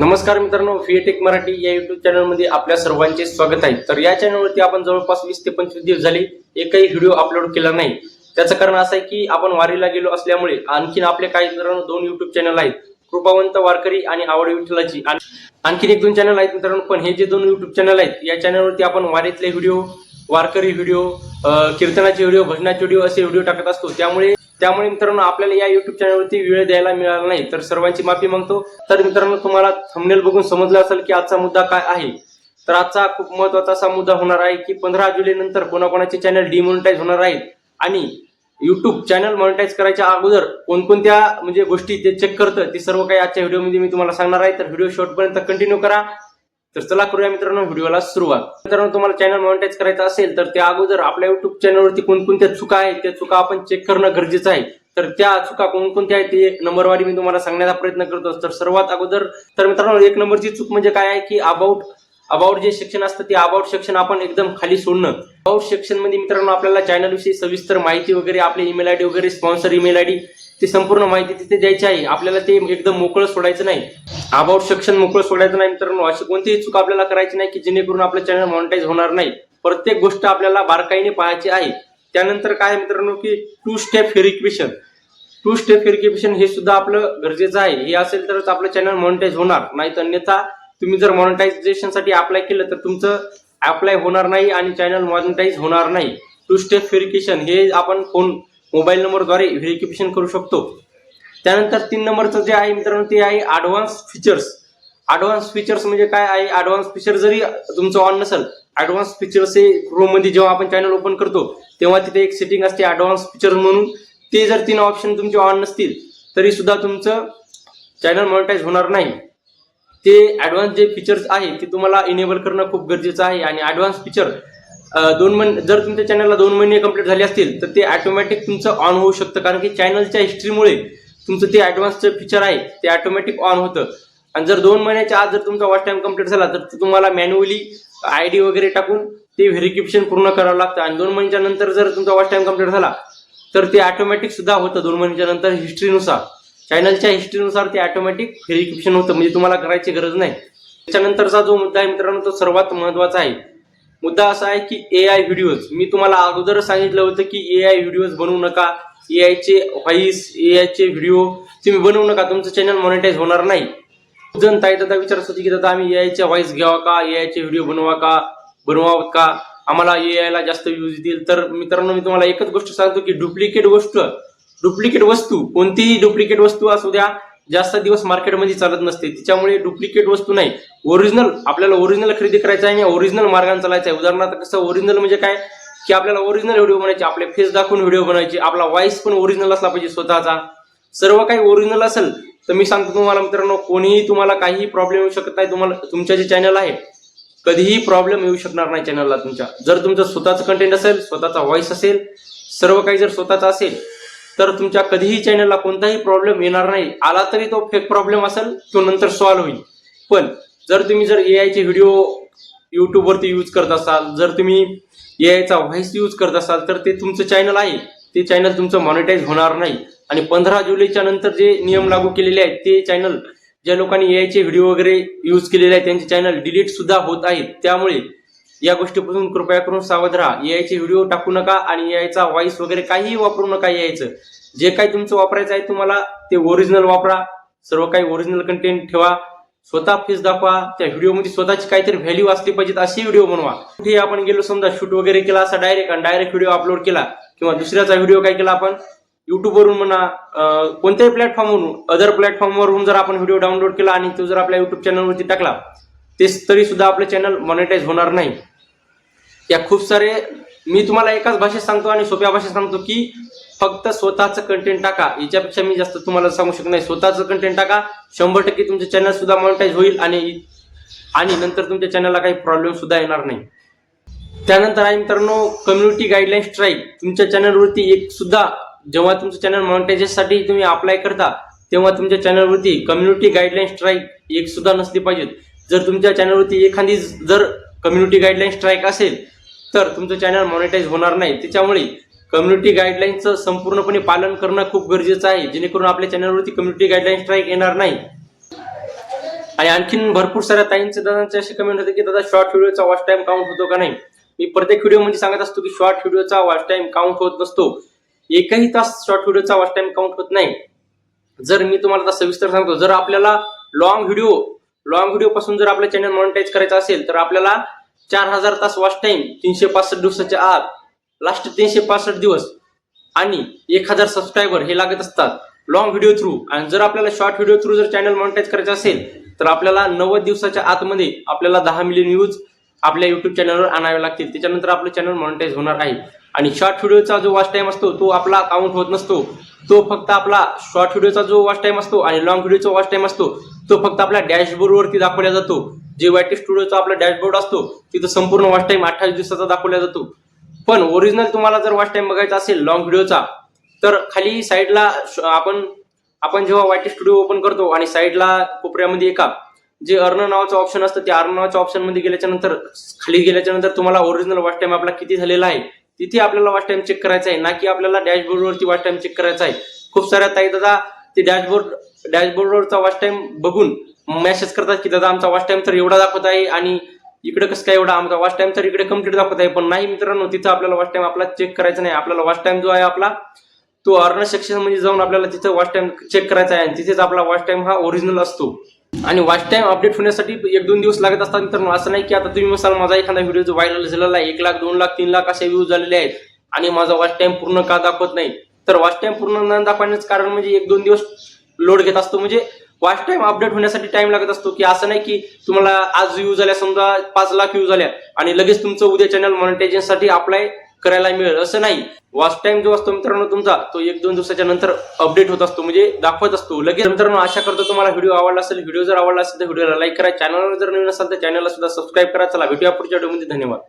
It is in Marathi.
नमस्कार मित्रांनो फिएटेक मराठी या युट्यूब चॅनलमध्ये आपल्या सर्वांचे स्वागत आहे. तर या चॅनलवरती आपण जवळपास वीस ते पंचवीस दिवस झाले एकही व्हिडिओ अपलोड केला नाही. त्याचं कारण असं आहे की आपण वारीला गेलो असल्यामुळे आणखीन आपले काही मित्रांनो दोन युट्यूब चॅनल आहेत कृपावंत वारकरी आणि आवड विठ्ठलाची. आणि आणखीन एक दोन चॅनल आहेत मित्रांनो पण हे जे दोन युट्यूब चॅनल आहेत या चॅनलवरती आपण वारीतले व्हिडिओ वारकरी व्हिडिओ कीर्तनाचे व्हिडिओ भजनाचे व्हिडिओ असे व्हिडिओ टाकत असतो. त्यामुळे त्यामुळे मित्रांनो आपल्याला या युट्यूब चॅनलवरती वेळ द्यायला मिळाला नाही. तर सर्वांची माफी मागतो. तर मित्रांनो तुम्हाला थंबनेल बघून समजलं असेल की आजचा मुद्दा काय आहे. तर आजचा खूप महत्त्वाचा असा मुद्दा होणार आहे की पंधरा जुलै नंतर कोणाकोणाचे चॅनल डिमॉनिटाईज होणार आहेत आणि युट्यूब चॅनल मॉनिटाईज करायच्या अगोदर कोणकोणत्या म्हणजे गोष्टी ते चेक करतं ते सर्व काही आजच्या व्हिडिओमध्ये मी तुम्हाला सांगणार आहे. तर व्हिडिओ शॉर्टपर्यंत कंटिन्यू करा. तर चला करूया मित्रांनो व्हिडिओला सुरुवात. मित्रांनो तुम्हाला चॅनल मॉनिटाईज करायचं असेल तर त्या अगोदर आपल्या युट्यूब चॅनलवरती कोणकोणत्या चुका आहेत त्या चुका आपण चेक करणं गरजेचं आहे. तर त्या चुका कोणकोणत्या आहेत ते नंबरवारी मी तुम्हाला सांगण्याचा प्रयत्न करतो. तर सर्वात अगोदर तर मित्रांनो एक नंबरची चूक म्हणजे काय आहे की अबाउट अबाउट जे सेक्शन असतं ते अबाउट सेक्शन आपण एकदम खाली सोडणं. अबाउट सेक्शनमध्ये मित्रांनो आपल्याला चॅनल विषयी सविस्तर माहिती वगैरे आपले ईमेल आयडी वगैरे स्पॉन्सर ईमेल आयडी ती संपूर्ण माहिती तिथे द्यायची आहे. आपल्याला ते एकदम मोकळं सोडायचं नाही. अबाउट सेक्शन मोकळं सोडायचं नाही मित्रांनो. अशी कोणतीही चूक आपल्याला करायची नाही की जेणेकरून आपलं चॅनल मॉनिटाईज होणार नाही. प्रत्येक गोष्ट आपल्याला बारकाईने पाहायची आहे. त्यानंतर काय मित्रांनो की two step verification two step verification हे सुद्धा आपलं गरजेचं आहे. हे असेल तरच आपलं चॅनल मॉनिटाईज होणार. नाही तर अन्यथा तुम्ही जर monetization साठी अप्लाय केलं तर तुमचं अप्लाय होणार नाही आणि चॅनल मॉनिटाईज होणार नाही. टू स्टेप व्हेरिफिकेशन हे आपण फोन मोबाईल नंबरद्वारे व्हेरिफिकेशन करू शकतो. त्यानंतर तीन नंबरचं जे आहे मित्रांनो ते आहे ॲडव्हान्स फीचर्स ॲडव्हान्स फीचर्स म्हणजे काय आहे? ॲडव्हान्स फीचर जरी तुमचं ऑन नसेल ॲडव्हान्स फीचर्स हे क्रोममध्ये जेव्हा आपण चॅनल ओपन करतो तेव्हा तिथे एक सेटिंग असते ॲडव्हान्स फीचर म्हणून. ते जर तीन ऑप्शन तुमचे ऑन नसतील तरी सुद्धा तुमचं चॅनल मॉनिटाईज होणार नाही. ते ॲडव्हान्स जे फीचर्स आहे ते तुम्हाला इनेबल करणं खूप गरजेचं आहे. आणि ॲडव्हान्स फीचर दोन महिने जर तुमच्या चॅनलला दोन महिने कंप्लीट झाले असतील तर ते ऑटोमॅटिक तुमचं ऑन होऊ शकतं. कारण की चॅनलच्या हिस्ट्रीमुळे तुमचं ते ॲडव्हान्सचं फीचर आहे ते ऑटोमॅटिक ऑन होतं. आणि जर दोन महिन्याच्या आत जर तुमचा वॉच टाईम कंप्लीट झाला तर ते तुम्हाला मॅन्युअली आय डी वगैरे टाकून ते व्हेरिफिकेशन पूर्ण करावं लागतं. आणि दोन महिन्याच्या नंतर जर तुमचा वॉच टाईम कंप्लीट झाला तर ते ऑटोमॅटिक सुद्धा होतं दोन महिन्याच्या नंतर हिस्ट्रीनुसार चॅनलच्या हिस्ट्रीनुसार ते ऑटोमॅटिक व्हेरिफिकेशन होतं. म्हणजे तुम्हाला करायची गरज नाही. त्याच्यानंतरचा जो मुद्दा आहे मित्रांनो तो सर्वात महत्त्वाचा आहे. मुद्दा असा आहे की ए आय व्हिडिओज मी तुम्हाला अगोदर सांगितलं होतं की ए आय व्हिडिओज बनवू नका. ए आयचे व्हॉइस ए आयचे व्हिडिओ तुम्ही बनवू नका. तुमचं चॅनल मॉनिटाईज होणार नाही. खूप जण ताई दादा विचारत होते की दादा आम्ही ए आयचे व्हॉइस घ्यावा का? ए आयचे व्हिडिओ बनवा का? बनवावं का? आम्हाला ए आयला जास्त व्ह्यूज येतील तर मित्रांनो मी तुम्हाला एकच गोष्ट सांगतो की डुप्लिकेट गोष्ट डुप्लिकेट वस्तू कोणतीही डुप्लिकेट वस्तू असू द्या जास्त दिवस मार्केटमध्ये चालत नसते. तिच्यामुळे डुप्लिकेट वस्तू नाही. ओरिजिनल आपल्याला ओरिजिनल खरेदी करायचं आहे आणि ओरिजिनल मार्गाने चालायचं आहे. उदाहरणार्थ कसं ओरिजिनल म्हणजे काय? की आपल्याला ओरिजिनल व्हिडिओ बनायचे आपले फेस दाखवून व्हिडिओ बनायचे आपला व्हॉइस पण ओरिजिनल असला पाहिजे स्वतःचा. सर्व काही ओरिजिनल असेल तर मी सांगतो तुम्हाला मित्रांनो कोणीही तुम्हाला काहीही प्रॉब्लेम येऊ शकत नाही. तुम्हाला तुमच्या जे चॅनल आहे कधीही प्रॉब्लेम येऊ शकणार नाही चॅनलला तुमच्या. जर तुमचं स्वतःचं कंटेंट असेल स्वतःचा व्हॉइस असेल सर्व काही जर स्वतःचा असेल तर तुमच्या कधीही चॅनलला कोणताही प्रॉब्लेम येणार नाही. आला तरी तो फेक प्रॉब्लेम असेल तो नंतर सॉल्व्ह होईल. पण जर तुम्ही जर ए आयचे व्हिडिओ युट्यूबवरती यूज करत असाल जर तुम्ही ए आयचा व्हॉइस यूज करत असाल तर ते तुमचं चॅनल आहे. ते चॅनल तुमचं मॉनिटाईज होणार नाही. आणि पंधरा जुलैच्या नंतर जे नियम लागू केलेले आहेत ते चॅनल ज्या लोकांनी ए आयचे व्हिडिओ वगैरे यूज केलेले आहेत त्यांचे चॅनल डिलीट सुद्धा होत आहेत. त्यामुळे या गोष्टीपासून कृपया करून सावध राहा. ए आयचे व्हिडिओ टाकू नका आणि ए आयचा व्हॉइस वगैरे काहीही वापरू नका यायचं जे काही तुमचं वापरायचं आहे तुम्हाला ते ओरिजिनल वापरा. सर्व काही ओरिजिनल कंटेंट ठेवा. स्वतः फेस दाखवा. त्या व्हिडिओमध्ये स्वतःची काहीतरी व्हॅल्यू असली पाहिजेत अशी व्हिडिओ बनवा. कुठे आपण गेलो समजा शूट वगैरे केला असा डायरेक्ट आणि डायरेक्ट व्हिडिओ अपलोड केला किंवा दुसऱ्याचा व्हिडिओ काय केला आपण युट्यूबवरून म्हणा कोणत्याही प्लॅटफॉर्मवरून अदर प्लॅटफॉर्मवरून जर आपण व्हिडिओ डाउनलोड केला आणि तो जर आपल्या युट्यूब चॅनलवरती टाकला तेच तरी सुद्धा आपलं चॅनल मॉनिटाईज होणार नाही. या खूप सारे मी तुम्हाला एकाच भाषेत सांगतो आणि सोप्या भाषेत सांगतो की फक्त स्वतःचं कंटेंट टाका. याच्यापेक्षा मी जास्त तुम्हाला सांगू शकत नाही. स्वतःचं कंटेंट टाका. शंभर टक्के तुमचं चॅनल सुद्धा मॉनिटाईज होईल आणि आणि नंतर तुमच्या चॅनलला काही प्रॉब्लेम सुद्धा येणार नाही. त्यानंतर आहे मित्रांनो कम्युनिटी गाईडलाईन स्ट्राईक तुमच्या चॅनलवरती एक सुद्धा जेव्हा तुमचं चॅनल मॉनिटायझेशनसाठी तुम्ही अप्लाय करता तेव्हा तुमच्या चॅनलवरती कम्युनिटी गाईडलाईन स्ट्राईक एक सुद्धा नसली पाहिजेत. जर तुमच्या चॅनलवरती एखादी जर कम्युनिटी गाईडलाईन स्ट्राईक असेल तर तुमचं चॅनल मॉनिटाईज होणार नाही. त्याच्यामुळे कम्युनिटी गाईडलाईनचं संपूर्णपणे पालन करणं खूप गरजेचं आहे. जेणेकरून आपल्या चॅनलवरती कम्युनिटी गाईडलाईन स्ट्राईक येणार नाही. आणि आणखीन भरपूर साऱ्या ताईंचे दादांचे असे कमेंट होते की दादा शॉर्ट व्हिडिओचा वॉच टाइम काउंट होतो का नाही? मी प्रत्येक व्हिडिओ म्हणजे सांगत असतो की शॉर्ट व्हिडिओचा वॉच टाइम काउंट होत नसतो. एकही तास शॉर्ट व्हिडिओचा वॉच टाइम काउंट होत नाही. जर मी तुम्हाला आता सविस्तर सांगतो जर आपल्याला लॉंग व्हिडिओ लॉंग व्हिडिओ पासून जर आपलं चॅनल मॉनिटाईज करायचं असेल तर आपल्याला चार हजार तास वॉच टाइम तीनशे पासष्ट दिवसाच्या आत लास्ट तीनशे पासष्ट दिवस आणि एक हजार सबस्क्रायबर हे लागत असतात. लॉंग व्हिडिओ थ्रू आणि जर आपल्याला शॉर्ट व्हिडिओ थ्रू जर चॅनल मॉनिटाईज करायचं असेल तर आपल्याला नव्वद दिवसाच्या आतमध्ये आपल्याला दहा मिलियन व्ह्यूज आपल्या युट्यूब चॅनलवर आणावे लागतील. त्याच्यानंतर आपलं चॅनल मॉनिटाईज होणार आहे. आणि शॉर्ट व्हिडिओचा जो वॉच टाईम असतो तो आपला काउंट होत नसतो. तो फक्त आपला शॉर्ट व्हिडिओचा जो वॉच टाइम असतो आणि लॉंग व्हिडिओचा वॉच टाइम असतो तो फक्त आपल्या डॅशबोर्डवरती दाखवला जातो. जे वायटी स्टुडिओचा आपला डॅशबोर्ड असतो तिथं संपूर्ण वॉच टाइम अठ्ठावीस दिवसाचा दाखवला जातो. पण ओरिजिनल तुम्हाला जर वॉच टाइम बघायचा असेल लॉंग व्हिडिओचा तर खाली साईडला आपण आपण जेव्हा वायटी स्टुडिओ ओपन करतो आणि साईडला कोपऱ्यामध्ये एका जे अर्न नावाचं ऑप्शन असतं त्या अर्न नावाच्या ऑप्शनमध्ये गेल्याच्यानंतर खाली गेल्याच्यानंतर तुम्हाला ओरिजिनल वॉच टाइम आपला किती झालेला आहे तिथे आपल्याला वॉच टाइम चेक करायचा आहे ना की आपल्याला डॅशबोर्ड वरती वॉच टाईम चेक करायचा आहे. खूप साऱ्या ताई दादा ते डॅशबोर्ड डॅशबोर्डवरचा वॉच टाईम बघून मेसेज करतात की दादा आमचा वॉच टाइम तर एवढा दाखवत आहे आणि इकडे कसं काय एवढा आमचा वॉच टाइम तर इकडे कंप्लीट दाखवत आहे. पण नाही मित्रांनो तिथं आपल्याला वॉच टाइम आपला चेक करायचा नाही. आपल्याला वॉच टाइम जो आहे आपला तो अर्न सेक्शनमध्ये जाऊन आपल्याला तिथं वॉच टाइम चेक करायचा आहे. आणि तिथेच आपला वॉच टाइम हा ओरिजिनल असतो. आणि वॉच टाइम अपडेट होण्यासाठी एक दोन दिवस लागत असतात तर असं नाही की आता तुम्ही मसाल माझा एखादा व्हिडिओ जो व्हायरल झालेला आहे एक लाख दोन लाख तीन लाख असे व्ह्यूज झालेले आहेत आणि माझा वॉच टाइम पूर्ण का दाखवत नाही? तर वॉच टाइम पूर्ण न दाखवण्याचं कारण म्हणजे एक दोन दिवस लोड घेत असतो. म्हणजे वॉच टाइम अपडेट होण्यासाठी टाइम लागत असतो की असं नाही की तुम्हाला आज यूज झाल्या समजा पाच लाख यूज झाल्या आणि लगेच तुमचं उद्या चॅनल मॉनिटायझेशनसाठी अप्लाय करायला मिळेल. असं नाही. वॉच टाइम जो असतो मित्रांनो तुमचा तो एक दोन दिवसाच्या नंतर अपडेट होत असतो. म्हणजे दाखवत असतो. लगेच मित्रांनो आशा करतो तुम्हाला व्हिडिओ आवडला असेल व्हिडिओ जर आवडला असेल तर व्हिडिओला लाईक करा. चॅनलवर जर नवीन असाल तर चॅनलला सुद्धा सबस्क्राईब करा. चला भेटूया पुढच्या व्हिडिओमध्ये धन्यवाद.